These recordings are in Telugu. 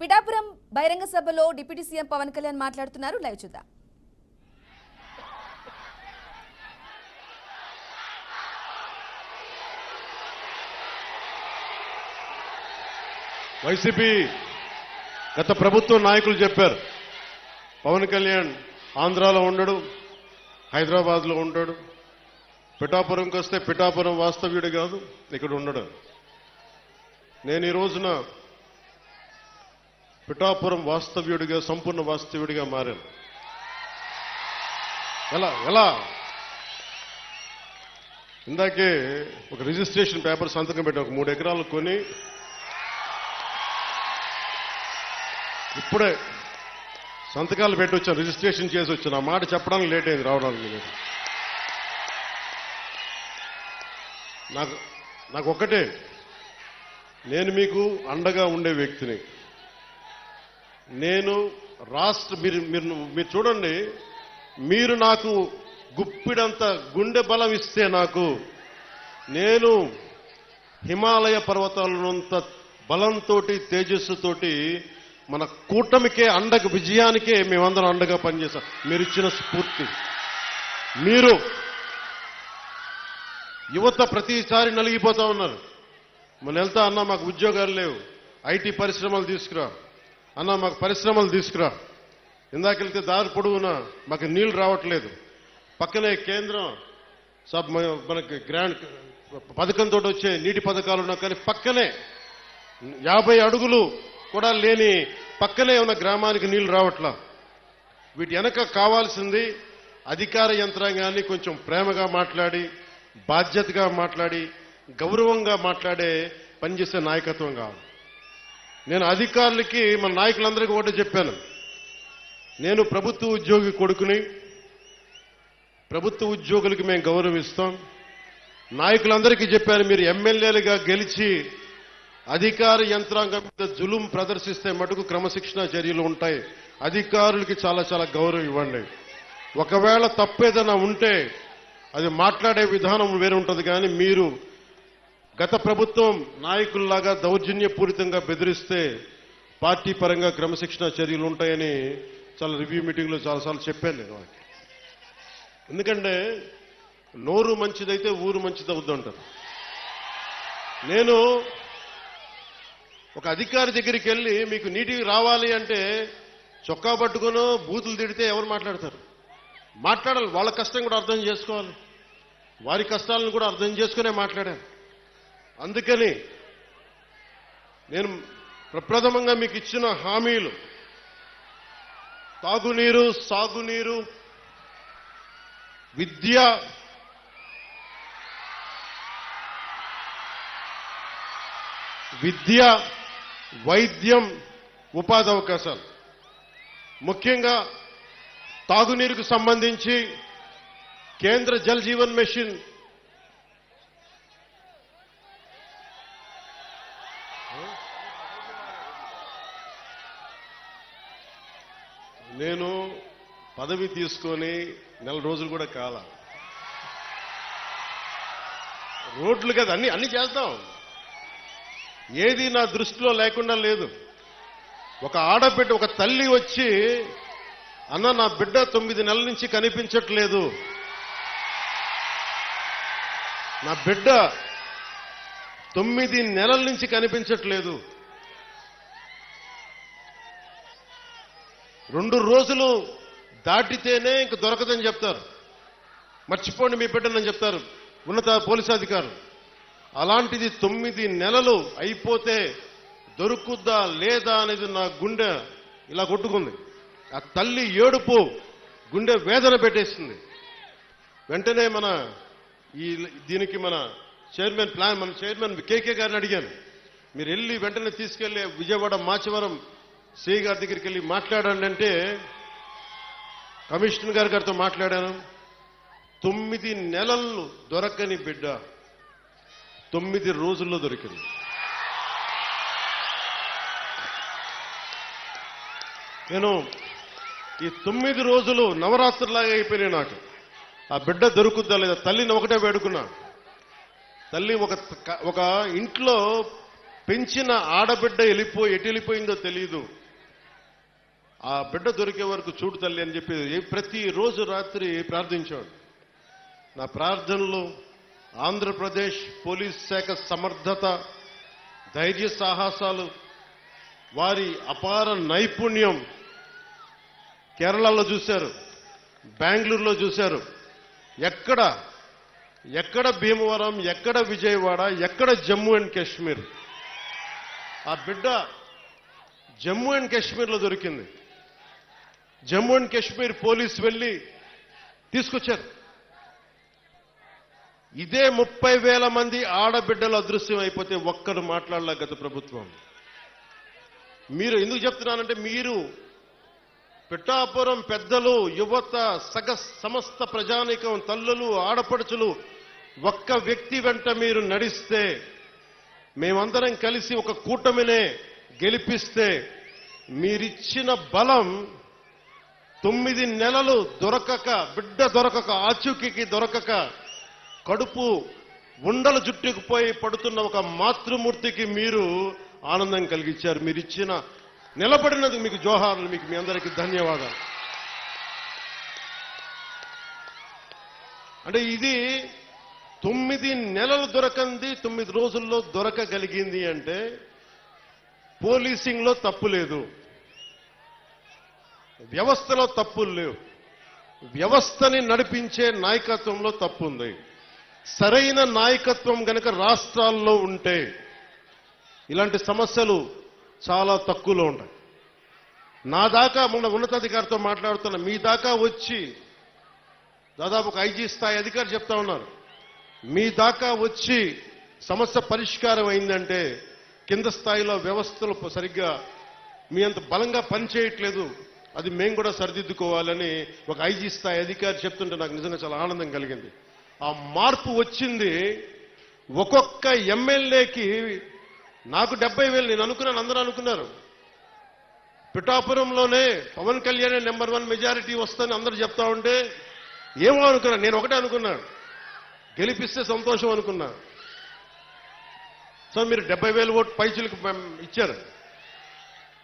పిఠాపురం బహిరంగ సభలో డిప్యూటీ సీఎం పవన్ కళ్యాణ్ మాట్లాడుతున్నారు. లైవ్ చూద్దాం. వైసీపీ గత ప్రభుత్వ నాయకులు చెప్పారు పవన్ కళ్యాణ్ ఆంధ్రాలో ఉండడు హైదరాబాద్లో ఉంటాడు పిఠాపురంకి వస్తే పిఠాపురం వాస్తవ్యుడు కాదు ఇక్కడ ఉండడు. నేను ఈ రోజున పిఠాపురం వాస్తవ్యుడిగా సంపూర్ణ వాస్తవ్యుడిగా మారాను. ఎలా ఎలా? ఇందాకే ఒక రిజిస్ట్రేషన్ పేపర్ సంతకం పెట్టి ఒక మూడు ఎకరాలు కొని. ఇప్పుడే సంతకాలు పెట్టి వచ్చాను రిజిస్ట్రేషన్ చేసి వచ్చాను. ఆ మాట చెప్పడానికి లేట్ అయింది రావడానికి లేదు. నాకు నాకు ఒక్కటే నేను మీకు అండగా ఉండే వ్యక్తిని నేను రాష్ట్ర మీరు మీరు మీరు చూడండి. మీరు నాకు గుప్పిడంత గుండె బలం ఇస్తే నాకు నేను హిమాలయ పర్వతాలనంత బలంతో తేజస్సుతోటి మన కూటమికే అండకు విజయానికే మేమందరం అండగా పనిచేస్తాం. మీరు ఇచ్చిన స్ఫూర్తి. మీరు యువత ప్రతిసారి నలిగిపోతా ఉన్నారు. మన వెళ్తా అన్నా మాకు ఉద్యోగాలు లేవు. ఐటీ పరిశ్రమలు తీసుకురా. అన్న మాకు పరిశ్రమలు తీసుకురా. ఇందాక వెళ్తే దారి పొడవునా మాకు నీళ్ళు రావట్లేదు. పక్కనే కేంద్రం సబ్ మనకి గ్రాండ్ పథకంతో వచ్చే నీటి పథకాలు ఉన్నా కానీ పక్కనే యాభై అడుగులు కూడా లేని పక్కనే ఉన్న గ్రామానికి నీళ్ళు రావట్లా. వీటి వెనక కావాల్సింది అధికార యంత్రాంగాన్ని కొంచెం ప్రేమగా మాట్లాడి బాధ్యతగా మాట్లాడి గౌరవంగా మాట్లాడే పనిచేసే నాయకత్వం కావాలి. నేను అధికారులకి మన నాయకులందరికీ ఒకటి చెప్పాను. నేను ప్రభుత్వ ఉద్యోగి కొడుకుని ప్రభుత్వ ఉద్యోగులకి మేము గౌరవిస్తాం. నాయకులందరికీ చెప్పాను మీరు ఎమ్మెల్యేలుగా గెలిచి అధికార యంత్రాంగం మీద జులుం ప్రదర్శిస్తే మటుకు క్రమశిక్షణ చర్యలు ఉంటాయి. అధికారులకి చాలా చాలా గౌరవం ఇవ్వండి. ఒకవేళ తప్పేదైనా ఉంటే అది మాట్లాడే విధానం వేరే ఉంటుంది కానీ మీరు గత ప్రభుత్వం నాయకుల్లాగా దౌర్జన్యపూరితంగా బెదిరిస్తే పార్టీ పరంగా క్రమశిక్షణ చర్యలు ఉంటాయని చాలా రివ్యూ మీటింగ్లో చాలాసార్లు చెప్పాను నేను వాళ్ళకి. ఎందుకంటే నోరు మంచిదైతే ఊరు మంచిది అవుద్దంటారు నేను ఒక అధికారి దగ్గరికి వెళ్ళి మీకు నీటికి రావాలి అంటే చొక్కా పట్టుకునో బూతులు తిడితే ఎవరు మాట్లాడతారు? మాట్లాడాలి. వాళ్ళ కష్టం కూడా అర్థం చేసుకోవాలి. వారి కష్టాలను కూడా అర్థం చేసుకునే మాట్లాడాను అందుకని నేను ప్రప్రథమంగా మీకు ఇచ్చిన హామీలు. తాగునీరు సాగునీరు విద్య విద్య వైద్యం ఉపాధి అవకాశాలు. ముఖ్యంగా తాగునీరుకు సంబంధించి కేంద్ర జల్ జీవన్ మిషన్ నేను పదవి తీసుకొని నెల రోజులు కూడా కాల. రోడ్లు కదా అన్ని అన్ని చేస్తాం. ఏది నా దృష్టిలో లేకుండా లేదు. ఒక ఆడబిడ్డ ఒక తల్లి వచ్చి అన్న నా బిడ్డ తొమ్మిది నెలల నుంచి కనిపించట్లేదు. నా బిడ్డ తొమ్మిది నెలల నుంచి కనిపించట్లేదు. రెండు రోజులు దాటితేనే ఇంక దొరకదని చెప్తారు. మర్చిపోండి మీ బిడ్డనని చెప్తారు. ఉన్నత పోలీసు అధికారులు. అలాంటిది తొమ్మిది నెలలు అయిపోతే దొరుకుద్దా లేదా అనేది నా గుండె ఇలా కొట్టుకుంది. ఆ తల్లి ఏడుపు గుండె వేదన పెట్టేస్తుంది వెంటనే మన ఈ దీనికి మన చైర్మన్ ప్లాన్ మన చైర్మన్ కేకే గారిని అడిగాను. మీరు వెళ్ళి వెంటనే తీసుకెళ్ళి విజయవాడ మాచవరం సి గారి దగ్గరికి వెళ్ళి మాట్లాడండి అంటే కమిషనర్ గారి గారితో మాట్లాడాను. తొమ్మిది నెలలు దొరకని బిడ్డ తొమ్మిది రోజుల్లో దొరికింది. నేను ఈ తొమ్మిది రోజులు నవరాత్రులాగా అయిపోయినాయి నాకు. ఆ బిడ్డ దొరుకుద్దా లేదా? తల్లిని ఒకటే వేడుకున్నా. తల్లి ఒక ఒక ఇంట్లో పెంచిన ఆడబిడ్డ వెళ్ళిపోయి ఎటు వెళ్ళిపోయిందో తెలియదు ఆ బిడ్డ దొరికే వరకు చూడు తల్లి అని చెప్పి ప్రతిరోజు రాత్రి ప్రార్థించాడు నా ప్రార్థనలు ఆంధ్రప్రదేశ్ పోలీస్ శాఖ సమర్థత ధైర్య సాహసాలు వారి అపార నైపుణ్యం కేరళలో చూశారు బెంగళూరులో చూశారు. ఎక్కడ ఎక్కడ భీమవరం ఎక్కడ విజయవాడ ఎక్కడ జమ్మూ అండ్ కాశ్మీర్. ఆ బిడ్డ జమ్మూ అండ్ కాశ్మీర్లో దొరికింది. జమ్మూ అండ్ కాశ్మీర్ పోలీస్ వెళ్ళి తీసుకొచ్చారు. ఇదే ముప్పై వేల మంది ఆడబిడ్డలు అదృశ్యం అయిపోతే ఒక్కరు మాట్లాడలే గత ప్రభుత్వం. మీరు ఎందుకు చెప్తున్నానంటే మీరు పిఠాపురం పెద్దలు యువత సగ సమస్త ప్రజానీకం తల్లులు ఆడపడుచులు ఒక్క వ్యక్తి వెంట మీరు నడిస్తే మేమందరం కలిసి ఒక కూటమినే గెలిపిస్తే మీరిచ్చిన బలం తొమ్మిది నెలలు దొరకక బిడ్డ దొరకక ఆచూకీకి దొరకక కడుపు ఉండలు జుట్టుకుపోయి పడుతున్న ఒక మాతృమూర్తికి మీరు ఆనందం కలిగించారు. మీరు ఇచ్చిన నిలబడినందుకు మీకు జోహార్లు మీకు మీ అందరికీ ధన్యవాదాలు. అంటే ఇది తొమ్మిది నెలలు దొరకంది తొమ్మిది రోజుల్లో దొరకగలిగింది అంటే పోలీసింగ్లో తప్పు లేదు. వ్యవస్థలో తప్పులు లేవు. వ్యవస్థని నడిపించే నాయకత్వంలో తప్పు ఉంది సరైన నాయకత్వం గనక రాష్ట్రాల్లో ఉంటే ఇలాంటి సమస్యలు చాలా తక్కువలో ఉంటాయి. నా దాకా మొన్న ఉన్నతాధికారితో మాట్లాడుతున్న మీ దాకా వచ్చి దాదాపు ఒక ఐజీ స్థాయి అధికారి చెప్తా ఉన్నారు. మీ దాకా వచ్చి సమస్య పరిష్కారం అయిందంటే కింద స్థాయిలో వ్యవస్థలు సరిగ్గా మీ అంత బలంగా పనిచేయట్లేదు. అది మేము కూడా సరిదిద్దుకోవాలని ఒక ఐజీ స్థాయి అధికారి చెప్తుంటే నాకు నిజంగా చాలా ఆనందం కలిగింది. ఆ మార్పు వచ్చింది ఒక్కొక్క ఎమ్మెల్యేకి నాకు డెబ్బై వేలు నేను అనుకున్నాను అందరూ అనుకున్నారు. పిఠాపురంలోనే Pawan Kalyan number one majority వస్తుందని అందరూ చెప్తా ఉంటే ఏమో అనుకున్నాను నేను ఒకటే అనుకున్నాను. గెలిపిస్తే సంతోషం అనుకున్నా. సో మీరు డెబ్బై వేలు ఓటు పైచులకు ఇచ్చారు.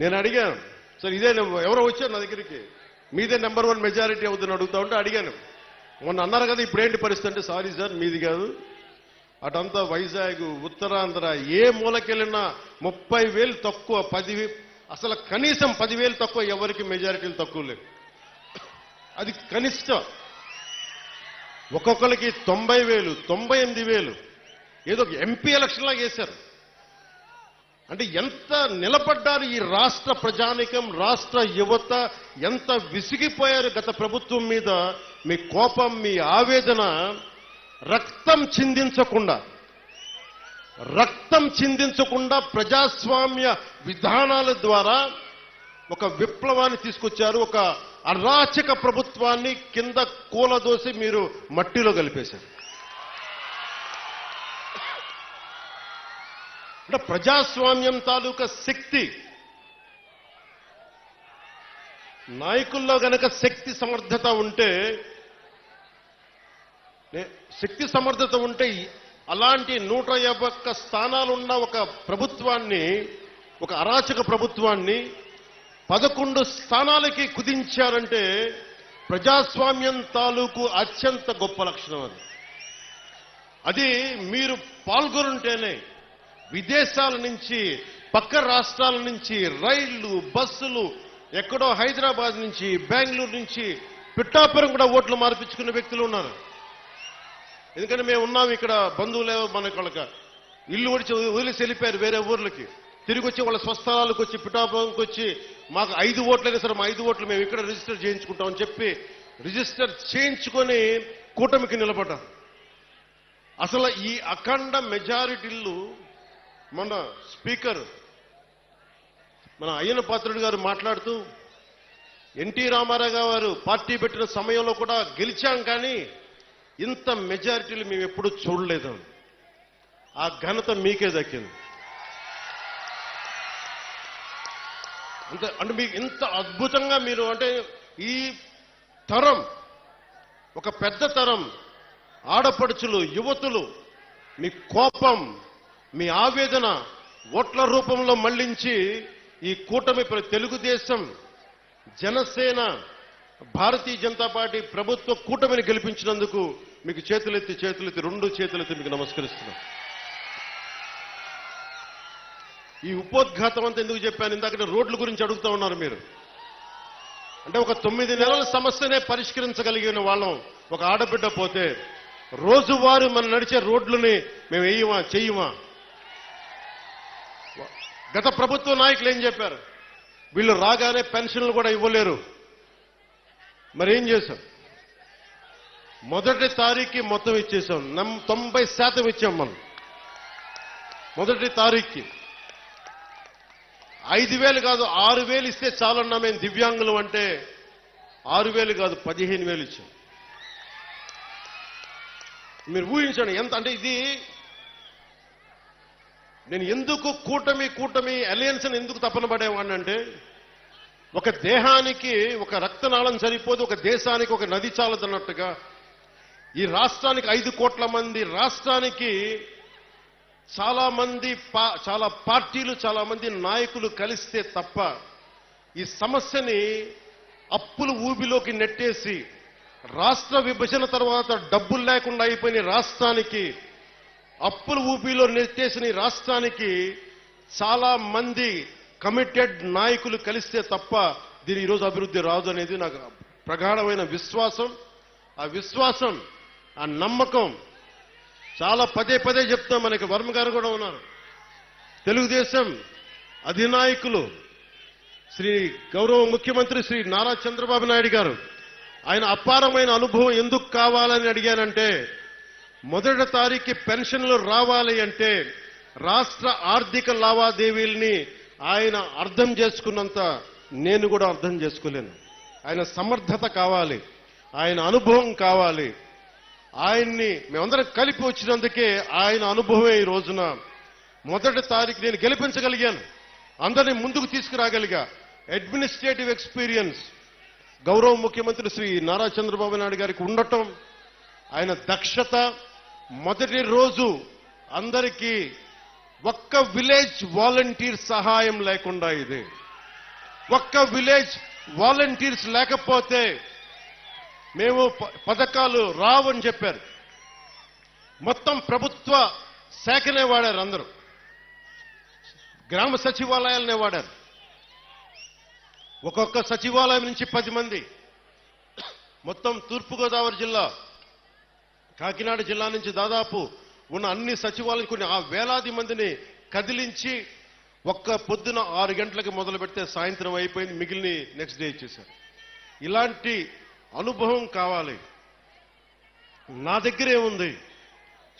నేను అడిగాను సార్ ఇదే ఎవరో వచ్చారు నా దగ్గరికి? మీదే నెంబర్ వన్ మెజారిటీ అవుతుందని అడుగుతా ఉంటే అడిగాను. మొన్న అన్నారు కదా ఇప్పుడు ఏంటి పరిస్థితి అంటే సారీ సార్ మీది కాదు. అటంతా వైజాగ్ ఉత్తరాంధ్ర ఏ మూలకెళ్ళినా ముప్పై వేలు తక్కువ పది అసలు కనీసం పదివేలు తక్కువ ఎవరికి మెజారిటీలు తక్కువ లేవు. అది కనిష్టం. ఒక్కొక్కరికి తొంభై వేలు తొంభై ఎనిమిది వేలు. ఏదో ఒక ఎంపీ ఎలక్షన్లాగా వేశారు అంటే ఎంత నిలబడ్డారు ఈ రాష్ట్ర ప్రజానికం రాష్ట్ర యువత ఎంత విసిగిపోయారు గత ప్రభుత్వం మీద మీ కోపం మీ ఆవేదన రక్తం చిందించకుండా రక్తం చిందించకుండా ప్రజాస్వామ్య విధానాల ద్వారా ఒక విప్లవాన్ని తీసుకొచ్చారు ఒక అరాచక ప్రభుత్వాన్ని కింద కూలదోసి మీరు మట్టిలో కలిపేశారు. అంటే ప్రజాస్వామ్యం తాలూకా శక్తి. నాయకుల్లో గనక శక్తి సమర్థత ఉంటే శక్తి సమర్థత ఉంటే అలాంటి నూట యాభై ఒక్క స్థానాలున్న ఒక ప్రభుత్వాన్ని ఒక అరాచక ప్రభుత్వాన్ని పదకొండు స్థానాలకి కుదించారంటే ప్రజాస్వామ్యం తాలూకు అత్యంత గొప్ప లక్షణం అది. అది మీరు పాల్గొనుంటేనే విదేశాల నుంచి పక్క రాష్ట్రాల నుంచి రైళ్ళు బస్సులు ఎక్కడో హైదరాబాద్ నుంచి బెంగళూరు నుంచి పిట్టాపురం కూడా ఓట్లు మార్పించుకున్న వ్యక్తులు ఉన్నారు. ఎందుకంటే మేము ఉన్నాం ఇక్కడ బంధువులే మనకి వాళ్ళకి. ఇల్లు వచ్చి వదిలేసి వెళ్ళిపోయారు వేరే ఊర్లకి. తిరిగి వచ్చి వాళ్ళ స్వస్థలాలకు వచ్చి పిఠాపురంకి వచ్చి మాకు ఐదు ఓట్లైనా సరే మా ఐదు ఓట్లు మేము ఇక్కడ రిజిస్టర్ చేయించుకుంటామని చెప్పి రిజిస్టర్ చేయించుకొని కూటమికి నిలబడ్డారు. అసలు ఈ అఖండ మెజారిటీలు మన స్పీకర్ మన అయ్యన పాత్రుడు గారు మాట్లాడుతూ ఎన్టీ రామారావు గారు పార్టీ పెట్టిన సమయంలో కూడా గెలిచాం కానీ ఇంత మెజారిటీలు మేము ఎప్పుడూ చూడలేదు. ఆ ఘనత మీకే దక్కింది. అంత అంటే మీకు ఇంత అద్భుతంగా మీరు అంటే ఈ తరం ఒక పెద్ద తరం ఆడపడుచులు యువతులు మీ కోపం మీ ఆవేదన ఓట్ల రూపంలో మళ్ళించి ఈ కూటమి తెలుగుదేశం జనసేన భారతీయ జనతా పార్టీ ప్రభుత్వ కూటమిని గెలిపించినందుకు మీకు చేతులెత్తి చేతులెత్తి రెండు చేతులెత్తి మీకు నమస్కరిస్తున్నాం. ఈ ఉపోద్ఘాతం అంతా ఎందుకు చెప్పాను? ఇందాక రోడ్ల గురించి అడుగుతా ఉన్నారు మీరు. అంటే ఒక తొమ్మిది నెలల సమస్యనే పరిష్కరించగలిగిన వాళ్ళం ఒక ఆడబిడ్డ పోతే రోజువారు మనం నడిచే రోడ్లని మేము వేయమా చెయ్యమా గత ప్రభుత్వ నాయకులు ఏం చెప్పారు? వీళ్ళు రాగానే పెన్షన్లు కూడా ఇవ్వలేరు. మరి ఏం చేశాం? మొదటి తారీఖుకి మొత్తం ఇచ్చేసాం నమ్ తొంభై శాతం ఇచ్చాం మనం. మొదటి తారీఖుకి. ఐదు వేలు కాదు ఆరు వేలు ఇస్తే చాలన్నా మేము దివ్యాంగులు అంటే ఆరు వేలు కాదు పదిహేను వేలు ఇచ్చాం. మీరు ఊహించండి ఎంత అంటే ఇది నేను ఎందుకు కూటమి కూటమి అలయన్స్ అని ఎందుకు తపన పడేవాడిని అంటే ఒక దేహానికి ఒక రక్తనాళం సరిపోదు ఒక దేశానికి ఒక నది చాలదన్నట్టుగా. ఈ రాష్ట్రానికి ఐదు కోట్ల మంది రాష్ట్రానికి చాలా మంది పా- చాలా పార్టీలు చాలా మంది నాయకులు కలిస్తే తప్ప ఈ సమస్యని అప్పులు ఊబిలోకి నెట్టేసి రాష్ట్ర విభజన తర్వాత డబ్బులు లేకుండా అయిపోయిన రాష్ట్రానికి అప్పుల ఊపిలో నెట్టేసిన ఈ రాష్ట్రానికి చాలా మంది కమిటెడ్ నాయకులు కలిస్తే తప్ప దీని ఈరోజు అభివృద్ధి రాదు అనేది నాకు ప్రగాఢమైన విశ్వాసం. ఆ విశ్వాసం ఆ నమ్మకం చాలా పదే పదే చెప్తాం మనకి వర్మ గారు కూడా ఉన్నారు. తెలుగుదేశం అధినాయకులు శ్రీ గౌరవ ముఖ్యమంత్రి శ్రీ నారా చంద్రబాబు నాయుడు గారు ఆయన అపారమైన అనుభవం ఎందుకు కావాలని అడిగానంటే మొదటి తారీఖు పెన్షన్లు రావాలి అంటే రాష్ట్ర ఆర్థిక లావాదేవీల్ని ఆయన అర్థం చేసుకున్నంత నేను కూడా అర్థం చేసుకోలేను. ఆయన సమర్థత కావాలి. ఆయన అనుభవం కావాలి. ఆయన్ని మేమందరం కలిపి వచ్చినందుకే ఆయన అనుభవమే ఈ రోజున. మొదటి తారీఖు నేను గెలిపించగలిగాను. అందరినీ ముందుకు తీసుకురాగలిగా. అడ్మినిస్ట్రేటివ్ ఎక్స్పీరియన్స్ గౌరవ ముఖ్యమంత్రి శ్రీ నారా చంద్రబాబు నాయుడు గారికి ఉండటం. ఆయన దక్షత. మొదటి రోజు అందరికీ ఒక్క విలేజ్ వాలంటీర్ సహాయం లేకుండా ఇది. ఒక్క విలేజ్ వాలంటీర్స్ లేకపోతే మేము ప- పథకాలు రావని చెప్పారు. మొత్తం ప్రభుత్వ శాఖనే వాడారు అందరూ. గ్రామ సచివాలయాలనే వాడారు. ఒక్కొక్క సచివాలయం నుంచి పది మంది. మొత్తం తూర్పుగోదావరి జిల్లా కాకినాడ జిల్లా నుంచి దాదాపు ఉన్న అన్ని సచివాలయం కొన్ని ఆ వేలాది మందిని కదిలించి ఒక్క పొద్దున ఆరు గంటలకు మొదలు పెడితే సాయంత్రం అయిపోయింది మిగిలిన నెక్స్ట్ డే ఇచ్చేశారు. ఇలాంటి అనుభవం కావాలి. నా దగ్గరే ఉంది.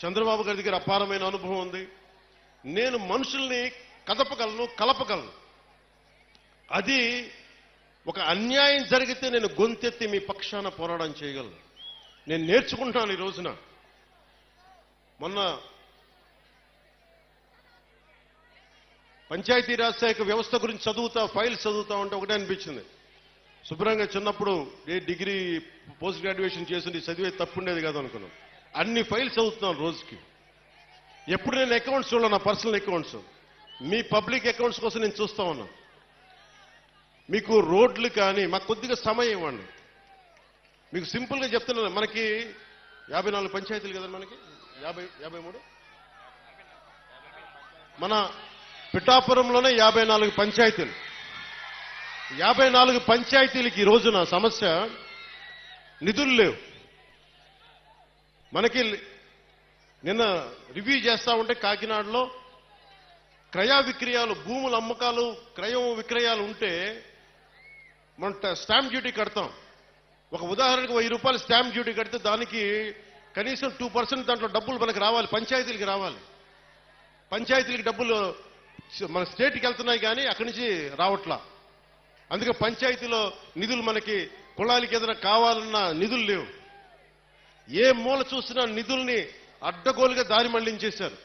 చంద్రబాబు గారి దగ్గర అపారమైన అనుభవం ఉంది. నేను మనుషుల్ని కదపగలను కలపగలను. అది ఒక అన్యాయం జరిగితే నేను గొంతెత్తి మీ పక్షాన పోరాటం చేయగలను. నేను నేర్చుకుంటాను ఈ రోజున. మొన్న పంచాయతీరాజ్ శాఖ వ్యవస్థ గురించి చదువుతా ఫైల్స్ చదువుతా ఉంటే ఒకటే అనిపించింది. శుభ్రంగా చిన్నప్పుడు ఏ డిగ్రీ పోస్ట్ గ్రాడ్యుయేషన్ చేసింది చదివే తప్పుండేది కాదు అనుకున్నాను అన్ని ఫైల్స్ చదువుతున్నాను రోజుకి. ఎప్పుడు నేను అకౌంట్స్ చూడాలి నా పర్సనల్ అకౌంట్స్ మీ పబ్లిక్ అకౌంట్స్ కోసం నేను చూస్తా ఉన్నా. మీకు రోడ్లు కానీ మాకు కొద్దిగా సమయం ఇవ్వండి. మీకు సింపుల్గా చెప్తున్నాను. మనకి యాభై నాలుగు పంచాయతీలు కదా మనకి? యాభై యాభై మూడు? మన పిఠాపురంలోనే యాభై నాలుగు పంచాయతీలు. యాభై నాలుగు పంచాయతీలకి ఈ రోజున సమస్య నిధులు లేవు. మనకి నిన్న రివ్యూ చేస్తా ఉంటే కాకినాడలో క్రయా విక్రయాలు భూముల అమ్మకాలు క్రయం విక్రయాలు ఉంటే మనం స్టాంప్ డ్యూటీ కడతాం. ఒక ఉదాహరణకు వెయ్యి రూపాయలు స్టాంప్ డ్యూటీ కడితే దానికి కనీసం టూ పర్సెంట్ దాంట్లో డబ్బులు మనకు రావాలి పంచాయతీలకి రావాలి. పంచాయతీలకు డబ్బులు మన స్టేట్కి వెళ్తున్నాయి కానీ అక్కడి నుంచి రావట్లా. అందుకే పంచాయతీలో నిధులు మనకి కుళాలకి ఏదైనా కావాలన్నా నిధులు లేవు. ఏ మూల చూసినా నిధుల్ని అడ్డగోలుగా దారి మళ్ళించేశారు.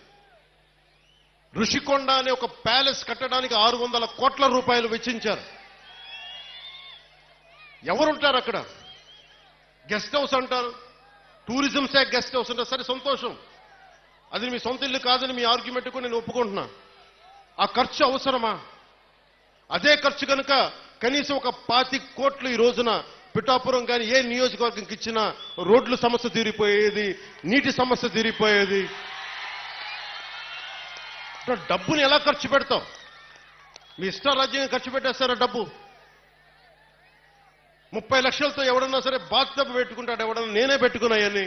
ఋషికొండ అనే ఒక ప్యాలెస్ కట్టడానికి ఆరు వందల కోట్ల రూపాయలు వెచ్చించారు. ఎవరుంటారు అక్కడ? గెస్ట్ హౌస్ అంటారు. టూరిజం శాఖ గెస్ట్ హౌస్ అంటారు. సరే సంతోషం. అది మీ సొంత ఇల్లు కాదని మీ ఆర్గ్యుమెంట్కు నేను ఒప్పుకుంటున్నా. ఆ ఖర్చు అవసరమా? అదే ఖర్చు కనుక కనీసం ఒక పాతి కోట్లు ఈ రోజున పిఠాపురం కానీ ఏ నియోజకవర్గంకి ఇచ్చినా రోడ్ల సమస్య తీరిపోయేది నీటి సమస్య తీరిపోయేది. డబ్బుని ఎలా ఖర్చు పెడతాం మీ ఇష్టారాజ్యంగా ఖర్చు పెట్టేస్తారా డబ్బు? ముప్పై లక్షలతో ఎవడన్నా సరే బాత్ పెట్టుకుంటాడు ఎవడన్నా నేనే పెట్టుకున్నాయని.